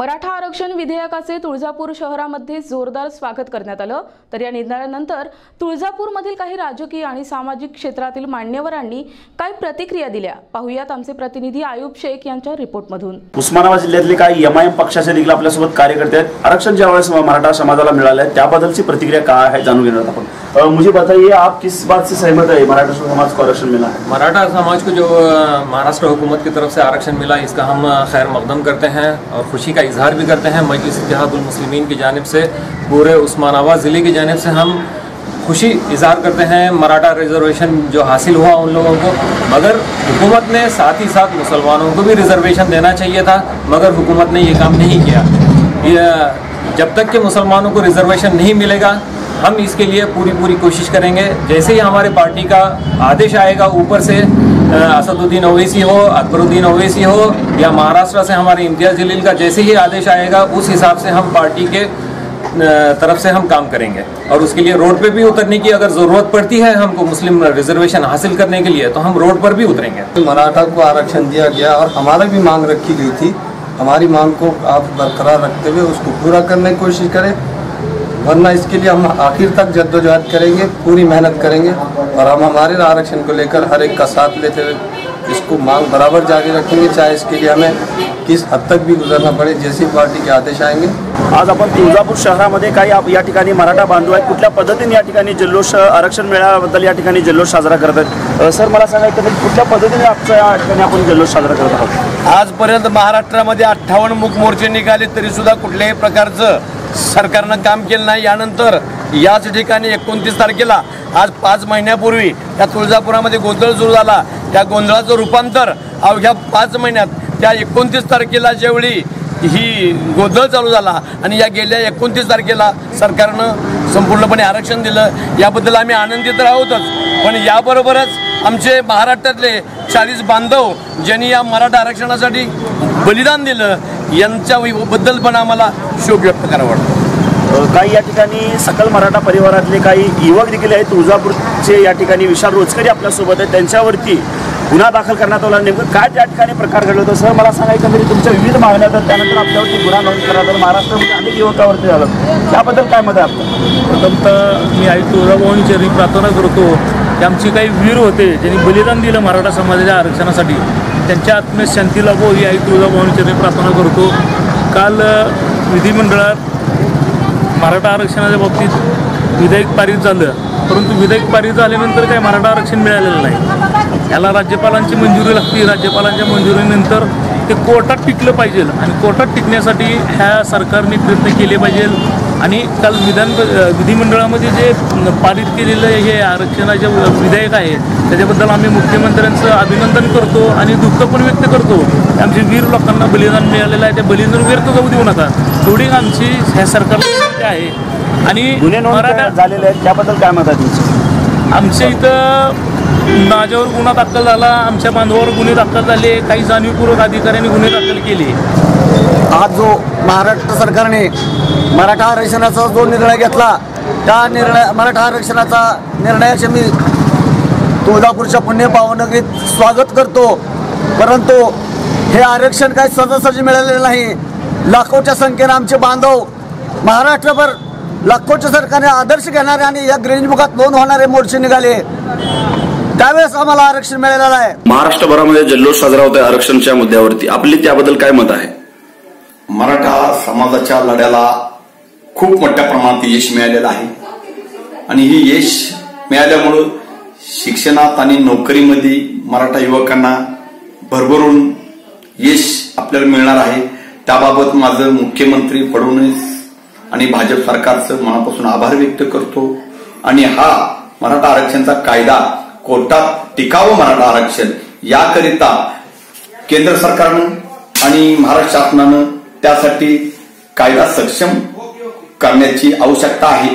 मराठा आरक्षण विधेयकाचे तुळजापूर शहरामध्ये जोरदार स्वागत करण्यात आलं. तर या निर्णयानंतर तुळजापूरमधील काही राजकीय आणि सामाजिक क्षेत्रातील मान्यवरांनी काही प्रतिक्रिया दिल्या. पाहुयात आमचे प्रतिनिधी आयुब शेख यांच्या रिपोर्टमधून. उस्मानाबाद जिल्ह्यातले काही एम आय एम पक्षाचे देखील आपल्यासोबत कार्यकर्ते आहेत. आरक्षण ज्यावेळेस मराठा समाजाला मिळालं त्याबद्दलची प्रतिक्रिया काय आहे जाणून घेणार आपण. अ, मुझे बताइए आप किस बात से सहमत है? मराठा समाज को आरक्षण मिला है। मराठा समाज को जो महाराष्ट्र हुकूमत की तरफ़ से आरक्षण मिला इसका हम खैर मकदम करते हैं और खुशी का इजहार भी करते हैं। मजलिस इतिहादुल मुस्लिमीन की जानब से पूरे उस्मानाबाद ज़िले की जानब से हम खुशी इजहार करते हैं। मराठा रिजर्वेशन जो हासिल हुआ उन लोगों को मगर हुकूमत ने साथ ही साथ मुसलमानों को भी रिजर्वेशन देना चाहिए था मगर हुकूमत ने ये काम नहीं किया। ये जब तक कि मुसलमानों को रिजर्वेशन नहीं मिलेगा हम इसके लिए पूरी पूरी कोशिश करेंगे। जैसे ही हमारे पार्टी का आदेश आएगा ऊपर से असदुद्दीन ओवैसी हो, अकबरुद्दीन ओवैसी हो, या महाराष्ट्र से हमारे इम्तियाज़ जलील का जैसे ही आदेश आएगा, उस हिसाब से हम पार्टी के तरफ़ से हम काम करेंगे। और उसके लिए रोड पे भी उतरने की अगर ज़रूरत पड़ती है हमको मुस्लिम रिजर्वेशन हासिल करने के लिए तो हम रोड पर भी उतरेंगे। मराठा को आरक्षण दिया गया और हमारी भी मांग रखी गई थी। हमारी मांग को आप बरकरार रखते हुए उसको पूरा करने की कोशिश करें। वरना इसके लिए हम आखिर तक जद्दोजहद करेंगे पूरी मेहनत करेंगे और हम हमारे आरक्षण को लेकर हर एक का साथ लेते हुए इसको मांग बराबर जारी रखेंगे चाहे इसके लिए हमें किस हद तक भी गुजरना पड़े जैसी पार्टी के आदेश आएंगे। आज आपण तुळजापूर शहरामध्ये काही आप- या ठिकाणी मराठा बांधव आहेत. कुठल्या पद्धतीने या ठिकाणी जल्लोष आरक्षण मिळाल्याबद्दल या ठिकाणी जल्लोष साजरा करत आहेत? सर मला सांगायचं की कुठल्या पद्धतीने आजच्या या ठिकाणी आपण जल्लोष साजरा करत आहोत? आजपर्यंत महाराष्ट्रामध्ये अठ्ठावन्न मूक मोर्चे निघाले तरी सुद्धा कुठल्याही प्रकारचं सरकारनं काम केलं नाही. यानंतर याच ठिकाणी एकोणतीस तारखेला आज पाच महिन्यापूर्वी त्या तुळजापुरामध्ये गोंधळ सुरू झाला. त्या गोंधळाचं रूपांतर अवघ्या पाच महिन्यात त्या एकोणतीस तारखेला ज्यावेळी ही गोंधळ चालू झाला आणि या गेल्या एकोणतीस तारखेला सरकारनं संपूर्णपणे आरक्षण दिलं याबद्दल आम्ही आनंदित आहोतच पण याबरोबरच आमचे महाराष्ट्रातले चाळीस बांधव ज्यांनी या मराठा आरक्षणासाठी बलिदान दिलं यांच्याबद्दल पण आम्हाला शोक व्यक्त करावा वाटतो. काही या ठिकाणी सकल मराठा परिवारातले काही युवक देखील आहेत. तुळजापूरचे या ठिकाणी विशाल रोजकरी आपल्यासोबत आहेत. त्यांच्यावरती गुन्हा दाखल करण्यात आला. नेमकं काय त्या ठिकाणी प्रकार घडला होता? सर मला सांगायचं म्हणजे तुमच्या विविध मागण्या तर त्यानंतर आपल्यावरती गुन्हा नोंद करण्यात आला महाराष्ट्रामध्ये अनेक युवकावरती झालं. त्याबद्दल काय मत आहे आपलं? प्रथमतः मी आई तुळजाभवानी चरणी प्रार्थना करतो की आमचे काही वीर होते ज्यांनी बलिदान दिलं मराठा समाजाच्या आरक्षणासाठी. त्यांच्या आत्म्यात शांती लाभो ही आई तुळजाभवानी प्रार्थना करतो. काल विधिमंडळात मराठा आरक्षणाच्या बाबतीत विधेयक पारित झालं. परंतु विधेयक पारित झाल्यानंतर काही मराठा आरक्षण मिळालेलं नाही. याला राज्यपालांची मंजुरी लागते. राज्यपालांच्या मंजुरीनंतर ते कोर्टात टिकलं पाहिजे आणि कोर्टात टिकण्यासाठी ह्या सरकारने प्रयत्न केले पाहिजे. आणि काल विधान विधिमंडळामध्ये जे पारित केलेलं हे आरक्षणाचे विधेयक आहे त्याच्याबद्दल आम्ही मुख्यमंत्र्यांचं अभिनंदन करतो आणि दुःख पण व्यक्त करतो. आमचे वीर लोकांना बलिदान मिळालेलं आहे ते बलिदान व्यर्थ जाऊ देऊ नका. थोडी आमची ह्या सरकारला आहे. आणि झालेले आहेत त्याबद्दल काय मत आहे तुमचं? आमच्या इथं माझ्यावर गुन्हा दाखल झाला आमच्या बांधवावर गुन्हे दाखल झाले काही जाणीवपूर्वक अधिकाऱ्यांनी गुन्हे दाखल केले. आज जो महाराष्ट्र सरकारने मराठा आरक्षणाचा जो निर्णय घेतला त्या निर्णय मराठा आरक्षणाचा निर्णयाचे मी तुळजापूरच्या पुण्य पावनगरीत स्वागत करतो. परंतु हे आरक्षण काही सहजासहजी मिळालेलं नाही. लाखोच्या संख्येने आमचे बांधव महाराष्ट्रभर लाखोच्या सरकारने आदर्श घेणारे आणि या ग्रीन बुकात नोंद होणारे मोर्चे निघाले. त्यावेळेस आम्हाला आरक्षण मिळालेलं आहे. महाराष्ट्रभरामध्ये जल्लोष साजरा होतोय आरक्षणच्या मुद्द्यावरती. आपली त्याबद्दल काय मत आहे? मराठा समाजाच्या लढ्याला खूप मोठ्या प्रमाणात यश मिळालेलं आहे. आणि ही यश मिळाल्यामुळं शिक्षणात आणि नोकरीमध्ये मराठा युवकांना भरभरून यश आपल्याला मिळणार आहे. त्याबाबत माझं मुख्यमंत्री फडणवीस आणि भाजप सरकारचं मनापासून आभार व्यक्त करतो. आणि हा मराठा आरक्षणचा कायदा कोर्टात टिकावं मराठा आरक्षण याकरिता केंद्र सरकारनं आणि महाराष्ट्र शासनानं त्यासाठी कायदा सक्षम करण्याची आवश्यकता आहे.